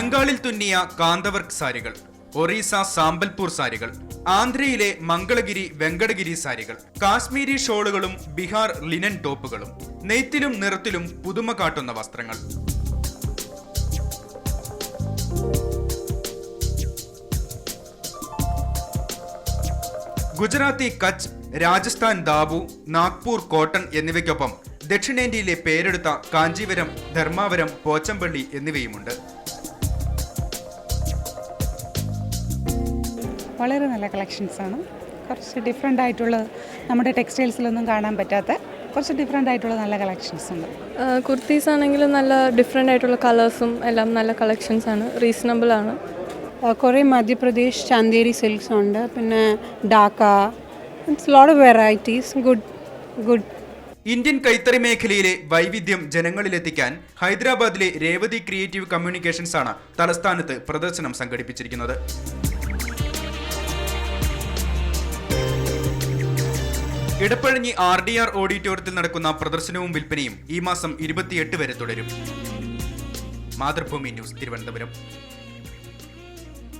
ബംഗാളിൽ തുന്നിയ കാന്തവർക്ക് സാരികൾ ഒറീസ സാമ്പൽപൂർ സാരികൾ ആന്ധ്രയിലെ മംഗളഗിരി വെങ്കടഗിരി സാരികൾ കാശ്മീരി ഷോളുകളും ബീഹാർ ലിനൻ ടോപ്പുകളും നെയ്ത്തിലും നിറത്തിലും പുതുമ കാട്ടുന്ന വസ്ത്രങ്ങൾ. ഗുജറാത്തി കച്ച് രാജസ്ഥാൻ ദാബു നാഗ്പൂർ കോട്ടൺ എന്നിവയ്ക്കൊപ്പം ദക്ഷിണേന്ത്യയിലെ പേരെടുത്ത കാഞ്ചീവരം ധർമാവരം പോച്ചമ്പള്ളി എന്നിവയുമുണ്ട്. വളരെ നല്ല കളക്ഷൻസാണ് കുറച്ച് ഡിഫറെന്റ് ആയിട്ടുള്ള നമ്മുടെ ടെക്സ്റ്റൈൽസിലൊന്നും കാണാൻ പറ്റാത്ത കുറച്ച് ഡിഫറെന്റ് ആയിട്ടുള്ള നല്ല കളക്ഷൻസ് ഉണ്ട്. കുർത്തീസ് ആണെങ്കിലും നല്ല ഡിഫറെന്റ് ആയിട്ടുള്ള കളേഴ്സും എല്ലാം നല്ല കളക്ഷൻസ് ആണ്. റീസണബിൾ ആണ്. കുറേ മധ്യപ്രദേശ് ചാന്തേരി സിൽക്സ് ഉണ്ട്. പിന്നെ Dhaka it's lot of varieties good good Indian കൈത്തറി മേഖലയിലെ വൈവിധ്യം ജനങ്ങളിലെത്തിക്കാൻ ഹൈദരാബാദിലെ രേവതി ക്രിയേറ്റീവ് കമ്മ്യൂണിക്കേഷൻസ് ആണ് തലസ്ഥാനത്ത് പ്രദർശനം സംഘടിപ്പിച്ചിരിക്കുന്നത്. ഇടപ്പഴഞ്ഞി ആർ ഡി ആർ ഓഡിറ്റോറിയത്തിൽ നടക്കുന്ന പ്രദർശനവും വിൽപ്പനയും ഈ മാസം ഇരുപത്തിയെട്ട് വരെ തുടരും. മാതൃഭൂമി ന്യൂസ് തിരുവനന്തപുരം.